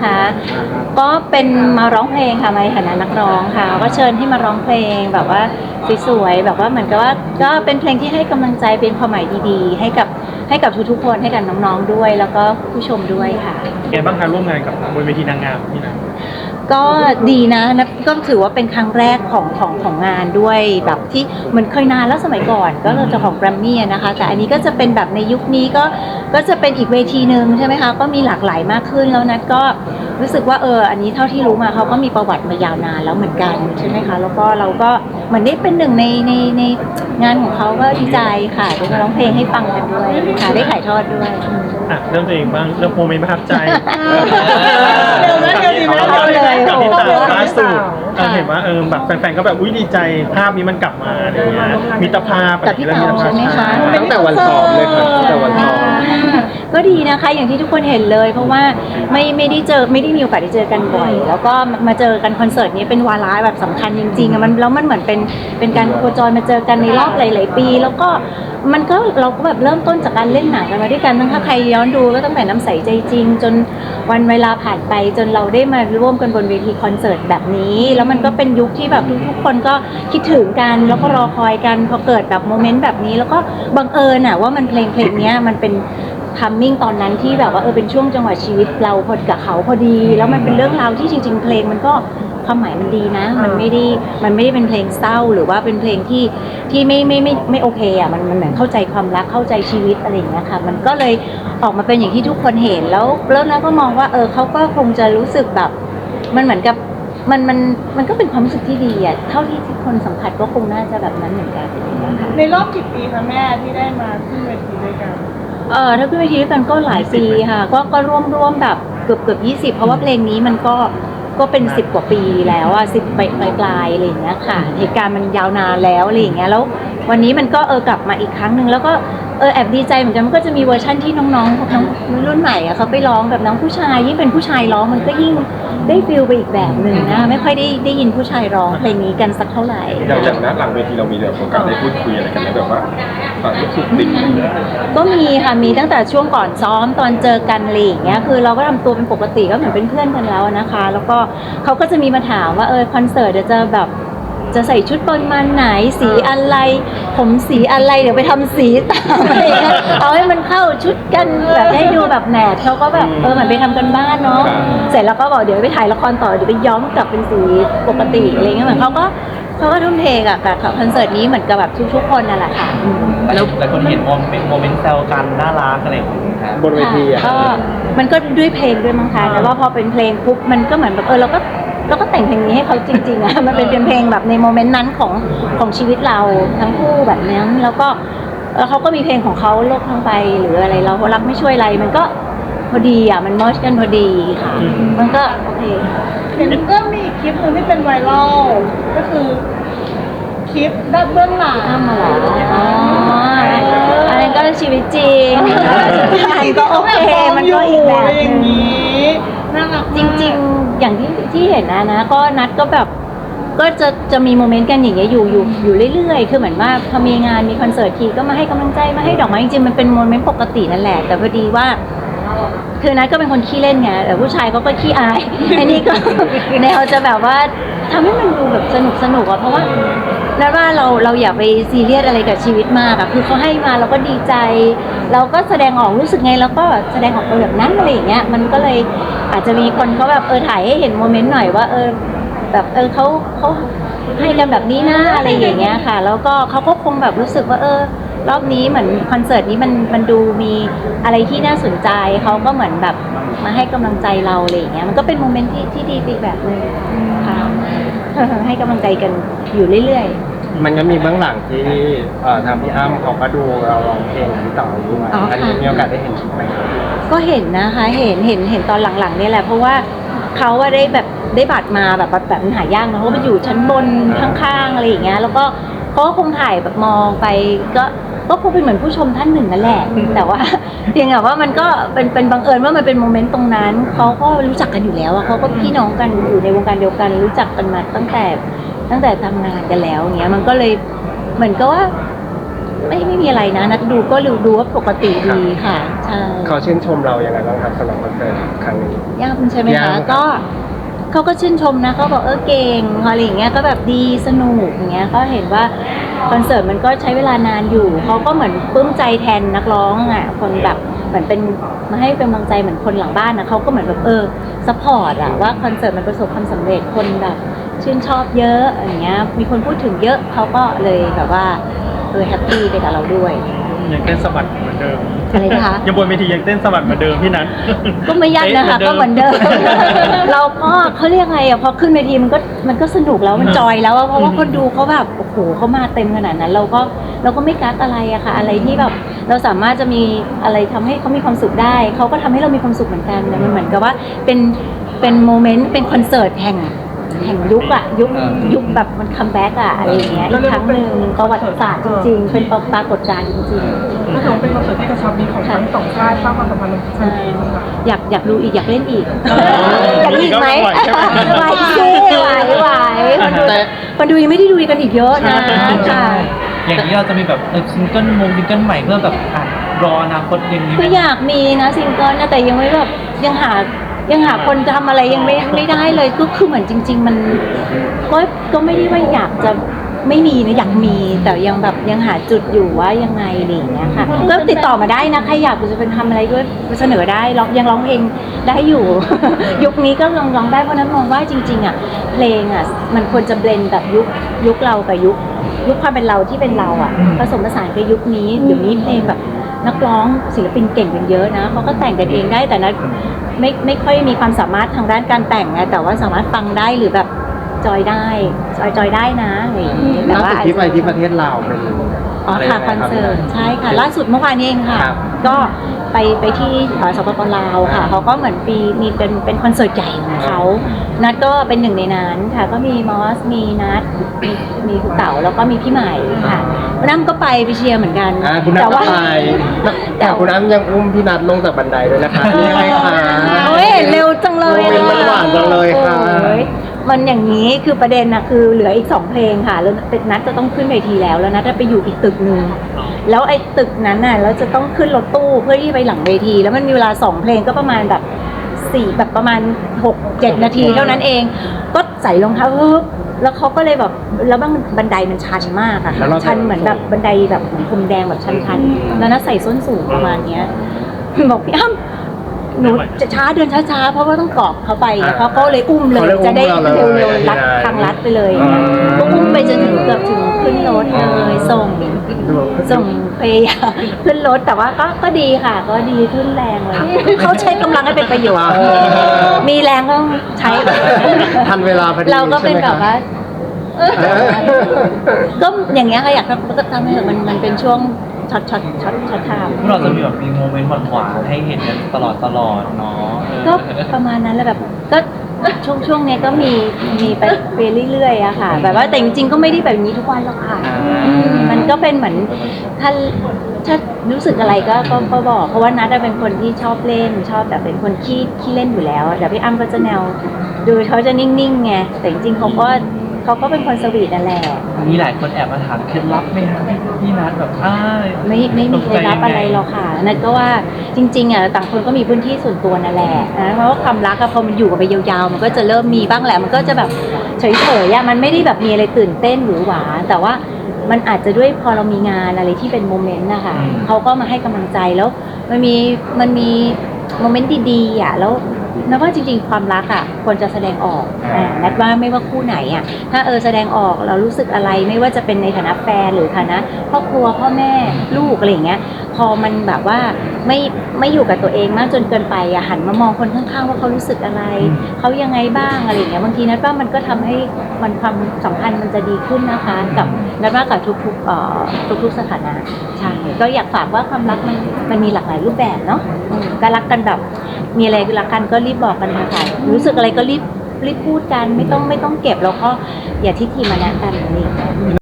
นะคะ ก็เป็นมาร้องเพลงค่ะในฐานะนักร้องค่ะ ก็เชิญให้มาร้องเพลงแบบว่าสวยๆแบบว่าเหมือนกับว่าก็เป็นเพลงที่ให้กำลังใจเป็นความหมายดีๆ ให้กับให้กับทุกๆคนให้กับน้องๆด้วย แล้วก็ผู้ชมด้วยค่ะไงบ้างคะร่วมงานกับบนเวทีนางงามนี่นะ ก็ดีนะนะก็ถือว่าเป็นครั้งแรกของของของงานด้วยแบบที่เหมือนเคยนานแล้วสมัยก่อน ก็เราจะของแกรมมี่นะคะ แต่อันนี้ก็จะเป็นแบบในยุคนี้ก็ก็จะเป็นอีกเวทีหนึ่งใช่ไหมคะก็มีหลากหลายมากขึ้นแล้วนัดก็รู้สึกว่าเอออันนี้เท่าที่รู้มาเขาก็มีประวัติมายาวนานแล้วเหมือนกันใช่ไหมคะแล้วก็เราก็ เหมือนได้เป็นหนึ่งในในในงานของเขาก็ดีใจค่ะได้มาร้องเพลงให้ฟังกันด้วยค่ะได้ถ่ายทอดด้วยอืมอะเรื่องตัวเองบ้างเรื่องโมเมนต์ประทับใจเร็วนะเร็วดีนะกับที่เร็วกับที่ต่างล่าสุดค่ะเออเห็นว่าเออแบบแฟนๆก็แบบอุ้ยดีใจภาพนี้มันกลับมาอะไรอย่างเงี้ยมิตรภาพกับพี่เต๋าใช่ไหมคะตั้งแต่วันซ้อมเลยครับตั้งแต่วันซ้อม ก็ดีนะคะอย่างที่ทุกคนเห็นเลย เพราะว่าไม่ไม่ได้เจอไม่ได้มีโอกาสได้เจอกันบ่อย แล้วก็มาเจอกันคอนเสิร์ตนี้เป็นวาระแบบสำคัญจริงๆอะมันแล้วมันเหมือนเป็นเป็นการโคจรมาเจอกันในรอบหลาย ๆ ปี แล้วก็มันก็เราก็แบบเริ่มต้นจากการเล่นหนังกันมาด้วยกันตั้งถ้าใครย้อนดูก็ตั้งแต่น้ำใสใจจริง จนวันเวลาผ่านไปจนเราได้มาร่วมกันบนเวทีคอนเสิร์ตแบบนี้ แล้วมันก็เป็นยุคที่แบบทุกๆคนก็คิดถึงกันแล้วก็รอคอยกันพอเกิดแบบโมเมนต์แบบนี้ แล้วก็บังเอิญอะว่ามันเพลงเพลงเนี้ยมันเป็น ทัมมิ่งตอนนั้นที่แบบว่าเออเป็นช่วงจังหวะชีวิตเราพอดีกับเขาพอดี แล้วมันเป็นเรื่องราวที่จริง ๆ เพลงมันก็ความหมายมันดีนะ มันไม่ได้มันไม่ได้เป็นเพลงเศร้าหรือว่าเป็นเพลงที่ที่ไม่ไม่ไม่ไม่โอเคอะมันมันเหมือนเข้าใจความรักเข้าใจชีวิตอะไรอย่างเงี้ยค่ะมันก็เลยออกมาเป็นอย่างที่ทุกคนเห็นแล้วแล้วแล้วก็มองว่าเออเขาก็คงจะรู้สึกแบบ มันเหมือนกับมันมันมันก็เป็นความรู้สึกที่ดีอะเท่าที่ทุกคนสัมผัสก็คงน่าจะแบบนั้นเหมือนกันอะไรอย่างเงี้ยค่ะในรอบกี่ปีคะแม่ที่ได้มาขึ้นเวทีด้วยกัน เออถ้าขึ้นเวทีด้วยกันก็หลายปีค่ะ ก็ก็ร่วมร่วมแบบเกือบเกือบยี่สิบเพราะว่าเพลงนี้มันก็ก็เป็นสิบกว่าปีแล้วอะสิบปลายปลายๆอะไรอย่างเงี้ยค่ะเหตุการณ์มันยาวนานแล้วอะไรอย่างเงี้ยแล้ว วันนี้มันก็เออกลับมาอีกครั้งหนึ่งแล้วก็เออแอบดีใจเหมือนกันมันก็จะมีเวอร์ชั่นที่น้องๆน้องรุ่นใหม่อะเขาไปร้องแบบน้องผู้ชายยิ่งเป็นผู้ชายร้องมันก็ยิ่ง ได้ฟิลไปอีกแบบหนึ่งนะ ไม่ค่อยได้ได้ยินผู้ชายร้องเพลงนี้กันสักเท่าไหร่ อย่างจากนั้นหลังเวทีเรามีแบบโอกาสได้พูดคุยอะไรกันไหมแบบว่าตอนที่สุดติดอะไรอย่างเงี้ยก็มีค่ะมีตั้งแต่ช่วงก่อนซ้อมตอนเจอกันอะไรอย่างเงี้ยคือเราก็ทำตัวเป็นปกติก็เหมือนเป็นเพื่อนกันแล้วนะคะ แล้วก็เขาก็จะมีมาถามว่าเออคอนเสิร์ตเดี๋ยวจะแบบ จะใส่ชุดประมาณไหนสีอะไร ผมสีอะไรเดี๋ยวไปทำสีตามอะไรอย่างเงี้ยเอาให้มันเข้าชุดกันแบบให้ดูแบบแมทเขาก็แบบเออเหมือนไปทำกันบ้านเนาะเสร็จแล้วก็บอกเดี๋ยวไปถ่ายละครต่อเดี๋ยวไปย้อมกลับเป็นสีปกติอะไรเงี้ยเหมือนเขาก็เขาก็ทุ่มเทกับกับคอนเสิร์ตนี้เหมือนกับแบบทุกๆคนนั่นแหละค่ะอืมแล้วหลายคนเห็นโมเมนต์โมเมนต์แซวกันน่ารักอะไรอย่างเงี้ยครับ บนเวทีอะก็มันก็ด้วยเพลงด้วยมั้งคะแต่ว่าพอเป็นเพลงปุ๊บมันก็เหมือนแบบเออเราก็ เราก็แต่งเพลงนี้ให้เขาจริงๆอะมันเป็นเพลงแบบในโมเมนต์นั้นของของชีวิตเราทั้งคู่แบบนั้นแล้วก็แล้วเขาก็มีเพลงของเขาโลกทั้งไปหรืออะไรเรารักไม่ช่วยอะไรมันก็พอดีอะมันมอชกันพอดีค่ะ มันก็โอเคเห็นก็มีคลิปหนึงที่เป็นไวรัลก็คือคลิปด้านเบื้องหลังข้ามมาเหรออ๋ออันนั้นก็ชีวิตจริงอันก็โอเคมันก็อีกแบบอะไรอหย่างนึงนี้น่ารักจริง ๆ อย่างที่ที่เห็นนะนะ ก็นัดก็แบบก็จะจะมีโมเมนต์กันอย่างเงี้ยอยู่อยู่อยู่เรื่อยๆ คือเหมือนว่าพอมีงานมีคอนเสิร์ตทีก็มาให้กำลังใจมาให้ดอกไม้จริงๆมันเป็นโมเมนต์ปกตินั่นแหละ แต่พอดีว่า คือนัดก็เป็นคนขี้เล่นไงแต่ผู้ชายเขาก็ขี้อาย อันนี้ก็ แนวจะแบบว่าทำให้มันดูแบบสนุกสนุกอะเพราะว่า นัทว่าเราเราอย่าไปซีเรียสอะไรกับชีวิตมากอะคือเขาให้มาเราก็ดีใจ เราก็แสดงออกรู้สึกไงแล้วก็แสดงออกไปแบบนั้นอะไรอย่างเงี้ยมันก็เลยอาจจะมีคนเขาแบบเออถ่ายให้เห็นโมเมนต์หน่อยว่าเออแบบเออเขาเขาให้กันแบบนี้นะอะไรอย่างเงี้ยค่ะ แล้วก็เขาก็คงแบบรู้สึกว่าเออ รอบนี้เหมือนคอนเสิร์ตนี้มันมันดูมีอะไรที่น่าสนใจเขาก็เหมือนแบบมาให้กำลังใจเราอะไรอย่างเงี้ยมันก็เป็นโมเมนต์ที่ที่ดีอีกแบบหนึงค่ะให้กำลังใจกันอยู่เรื่อย มันก็มีเบื้องหลังที่เอ่อทางพี่อ้ำเขาก็ดูเราร้องเพลงกับพี่เต๋อด้วยอ๋อค่ะอันนี้มีโอกาสได้เห็นไหมครับๆก็เห็นนะคะเห็นเห็นเห็นตอนหลังๆเนี่ยแหละเพราะว่าเขาว่าได้แบบได้บัตรมาแบบแบบแบบมันหายากนะเพราะว่ามันอยู่ชั้นบนข้างๆอะไรอย่างเงี้ยแล้วก็เขาก็คงถ่ายแบบมองไปก็ก็คงเป็นเหมือนผู้ชมท่านหนึ่งนั่นแหละ แต่ว่า เพียงแต่ว่ามันก็เป็นเป็นบังเอิญว่ามันเป็นโมเมนต์ตรงนั้นเขาก็รู้จักกันอยู่แล้วอะเขาก็พี่น้องกันอยู่ในวงการเดียวกันรู้จักกันมาตั้งแต่ ตั้งแต่ทำงานกันแล้วอย่างเงี้ยมันก็เลยเหมือนกับว่า ไม่ไม่มีอะไรนะ นัดดูก็ดูดูว่าปกติดีค่ะใช่ใช่เขาชื่นชมเราอย่างไรบ้างครับสำหรับคอนเสิร์ตครั้งนี้ย่ามใช่ไหมย่าคะมครับก็เขาก็ชื่นชมนะเขาบอกเออเก่งอะไรอย่างเงี้ยก็แบบดีสนุกอย่างเงี้ยก็เห็นว่าคอนเสิร์ตมันก็ใช้เวลานานอยู่เขาก็เหมือนปลื้มใจแทนนักร้องอะคนแบบเหมือนเป็นมาให้เป็นกำลังใจเหมือนคนหลังบ้านนะเขาก็เหมือนแบบเออซัพพอร์ตอะว่าคอนเสิร์ตมันประสบความสำเร็จคนแบบ ชื่นชอบเยอะอย่างเงี้ยมีคนพูดถึงเยอะเขาก็เลยแบบว่าเออแฮปปี้ไปกับเราด้วย ยังเต้นสะบัดเหมือนเดิมอะไรนะคะ ยังบนเวทียังเต้นสะบัดเหมือนเดิมพี่นัทก็ไม่ยากนะคะก็เหมือนเดิม เราก็เขาเรียกไงอะพอขึ้นเวทีมันก็มันก็สนุกแล้วมันจอยแล้วอะเพราะว่าคนดูเขาแบบโอ้โหเขามาเต็มขนาดนั้น เราก็เราก็ไม่กักอะไรอะค่ะ อะไรที่แบบเราสามารถจะมีอะไรทำให้เขามีความสุขได้เขาก็ทำให้เรามีความสุขเหมือนกันนะมันเหมือนกับว่าเป็นเป็นโมเมนต์เป็นคอนเสิร์ตแห่ง แห่งยุคอะยุคยุคแบบมันคัมแบ็กอะอะไรอย่างเงี้ยอีกครั้งหนึ่งประวัติศาสตร์จริงๆ เป็นปรากฏการณ์จริงๆก็ถือว่าเป็นคอนเสิร์ตที่กระชับมิตรของทั้งสองค่ายสร้างความสัมพันธ์ทันทีนะคะอยากอยากดูอีกอยากเล่นอีกออยากดูอีกไหมไหวใช่ไหมไหวสิไหวไหวคนดูคนดูยังไม่ได้ดูกันอีกเยอะนะค่ะอย่างนี้เราจะมีแบบเออซิงเกิลมงซิงเกิลใหม่เพื่อแบบอะรออนาคตอย่างนี้ไหคืมออยากมีนะซิงเกิลนะแต่ยังไม่แบบยังหา ยังหาคนทำอะไรยังไม่ไม่ได้เลยก็คือเหมือนจริง ๆ มันก็ก็ไม่ได้ว่าอยากจะไม่มีนะอยากมีแต่ยังแบบยังหาจุดอยู่ว่ายังไงอะไรอย่างเงี้ยค่ะก็ติดต่อมาได้นะใครอยากจะเป็นทำอะไรด้วยเสนอได้ร้องยังร้องเพลงได้อยู่ ยุคนี้ก็ลองร้องได้เพราะฉะนั้นมองว่าจริง ๆอะเพลงอะมันควรจะเบลนแบบยุคยุคเรากับยุค ยุคความเป็นเราที่เป็นเราอะผสมผสานกับยุคนี้เดี๋ยวนี้เพลงแบบนักร้องศิลปินเก่งกันเยอะนะเขาก็แต่งกันเองได้แต่นะ ไม่ไม่ค่อยมีความสามารถทางด้านการแต่งไงแต่ว่าสามารถฟังได้หรือแบบจอยได้จอยจอยได้นะอะไรอย่างเงี้ยแต่ล่าว่าสุดที่ไปที่ประเทศลาวเป็น อ๋อค่ะคอนเสิร์ตใช่ค่ะ ล่าสุดเมื่อวานนี้เองค่ะ ครับก็ไปไปที่เอ่อสปปลาวค่ะ เขาก็เหมือนปีมีเป็นเป็นคอนเสิร์ตใหญ่ของเขานัดก็เป็นหนึ่งในนั้นค่ะ ก็มีมอสมีนัดมีมีคุณเต๋าแล้วก็มีพี่ใหม่ค่ะวันนั้นก็ไปไปเชียร์เหมือนกันอ่าคุณนัทแต่ก็ว่า ไปแต่คุณน้ำยังอุ้มพี่นัทลงจากบันไดด้วยนะคะนี่ยังไงคะ โอ้ยเร็วจังเลยโมเมนต์มันหวานจังเลยค่ะ โอ้ย มันอย่างนี้คือประเด็นนะคือเหลืออีกสองเพลงค่ะแล้วนัดจะต้องขึ้นเวทีแล้วแล้วนัดจะไปอยู่อีกตึกหนึ่งแล้วไอ้ตึกนั้นน่ะเราจะต้องขึ้นรถตู้เพื่อที่ไปหลังเวที แล้วมันมีเวลาสองเพลงก็ประมาณแบบสี่แบบประมาณหกเจ็ดนาทีเท่านั้นเอง ก็ใส่รองเท้าปึ๊บแล้วเขาก็เลยแบบแล้วบางบันไดมันชันมากอะแล้ค่ะวเราชันเหมือนแบบบันไดแบบเหมือนพรมแดงแบบชันๆแล้วนัดใส่ส้นสูงประมาณเนี้ยบอกพี่อ้ำ หนูจะช้าเดินช้าๆ เพราะว่าต้องเกาะเขาไปอ่าเขาก็เลยอุ้มเลยเขาเลยอุ้มจะได้เราเลยเร็วๆรัดได้ทางรัดไปเลยอ่าก็อุ้มไปจนถึงเกือบถึงขึ้นรถเลยส่งส่งพยายามขึ้นรถแต่ว่าก็ก็ดีค่ะ ก็ดีขึ้นแรงเลยเขาใช้กำลังให้เป็นประโยชน์เออมีแรงก็ต้องใช้ทันเวลาพอดีเราก็เป็นใช่ไหมแบบว่าเออก็อย่างเงี้ยค่ะอยากทำก็ทำให้มันมันเป็นช่วง ช็อตช็อตช็อตช็อตไทม์พวกเราจะมีแบบมีโมเมนต์หวานๆให้เห็นกันตลอดตลอดเนาะก็ประมาณนั้นแหละแบบก็ช่วงช่วงเนี้ยก็มีมีไปไปเรื่อยๆอะค่ะ แบบว่าแต่จริงๆก็ไม่ได้แบบนี้ทุกวันหรอกค่ะอืมมันก็เป็นเหมือนถ้าถ้ารู้สึกอะไรก็ก็ก็บอก เพราะว่านัทเป็นคนที่ชอบเล่นชอบแบบเป็นคนขี้ขี้เล่นอยู่แล้วแต่พี่อ้ำก็จะแนว ดูเขาจะนิ่งๆไงแต่จริงๆเขาก็ เขาก็เป็นคนสวีทนั่นแหละ มีหลายคนแอบมาถามเคล็ดลับไหมคะพี่นัทแบบอ้ายไม่ไม่มีเคล็ดลับอะไรหรอกค่ะนัทก็ว่าจริงๆอะต่างคนก็มีพื้นที่ส่วนตัวนั่นแหละนะเพราะว่าความรักอะพอมันอยู่กันไปยาวๆ มันก็จะเริ่มมีบ้างแหละ มันก็จะแบบเฉยๆอะมันไม่ได้แบบมีอะไรตื่นเต้นหรือหวา แต่ว่ามันอาจจะด้วยพอเรามีงานอะไรที่เป็นโมเมนต์นะคะเขาก็มาให้กำลังใจแล้ว มันมีมันมีโมเมนต์ดีๆอะแล้ว นับว่าจริงๆ ความรักอะควรจะแสดงออกอ่านัดว่าไม่ว่าคู่ไหนอะ ถ้าเออแสดงออกเรารู้สึกอะไรไม่ว่าจะเป็นในฐานะแฟนหรือฐานะครอบครัวพ่อแม่ลูกอะไรอย่างเงี้ยพอมันแบบว่าไม่ไม่อยู่กับตัวเองมากจนเกินไปอะหันมามองคนข้างๆ ว่าเขารู้สึกอะไร เขายังไงบ้างอะไรอย่างเงี้ยบางทีนัดว่ามันก็ทำให้มันความสัมพันธ์มันจะดีขึ้นนะคะ กับนัดว่ากับทุกๆเอ่อทุกๆสถานะใช่ก็อยากฝากว่าความรักมันมันมีหลากหลายรูปแบบเนาะอืมก็รักกันแบบมีอะไรรักกันก็รีบบอกกันค่ะรู้สึกอะไรก็รีบรีบพูดกันไม่ต้องไม่ต้องเก็บแล้วก็อย่าทิฐิมานะกันอ